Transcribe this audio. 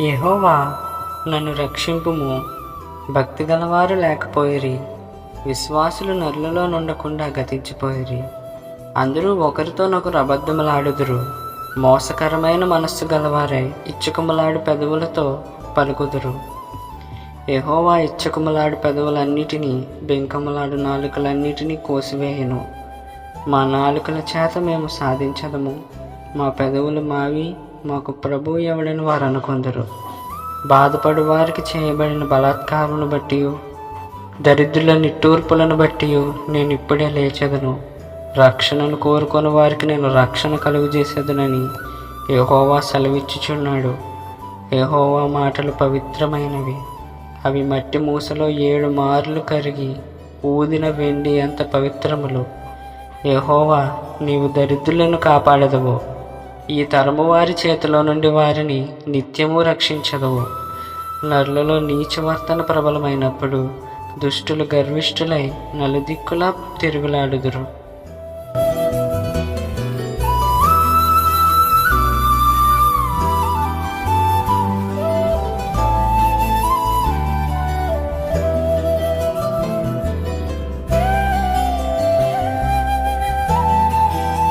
యహోవా నన్ను రక్షింపుము. భక్తి గలవారు లేకపోయిరి విశ్వాసులు నరులలో నుండకుండా గతించిపోయిరి. అందరూ ఒకరితోనొకరు అబద్ధములాడుదురు. మోసకరమైన మనస్సు గలవారై ఇచ్చుకుమలాడు పెదవులతో పలుకుదురు. ఎహోవా ఇచ్చుకుమలాడు పెదవులన్నిటినీ బెంకములాడు నాలుకలన్నిటినీ కోసివేయను. మా నాలుకల చేత మేము సాధించదము. మా పెదవులు మావి మాకు ప్రభు ఎవడని వారు అనుకుందరు బాధపడు వారికి చేయబడిన బలాత్కారమును బట్టి దరిద్రుల నిట్టూర్పులను బట్టి నేను ఇప్పుడే లేచెదను. రక్షణను కోరుకొని వారికి నేను రక్షణ కలుగు చేసేదనని ఏహోవా సెలవిచ్చుచున్నాడు. ఏహోవా మాటలు పవిత్రమైనవి. అవి మట్టి మూసలో ఏడు మార్లు కరిగి ఊదిన వెండి అంత పవిత్రములు. ఏహోవా నీవు దరిద్రులను కాపాడదవు. ఈ తరము వారి చేతిలో నుండి వారిని నిత్యము రక్షించదవు. నరులలో నీచవర్తన ప్రబలమైనప్పుడు దుష్టులు గర్విష్ఠులై నలుదిక్కులా తిరుగులాడుదురు.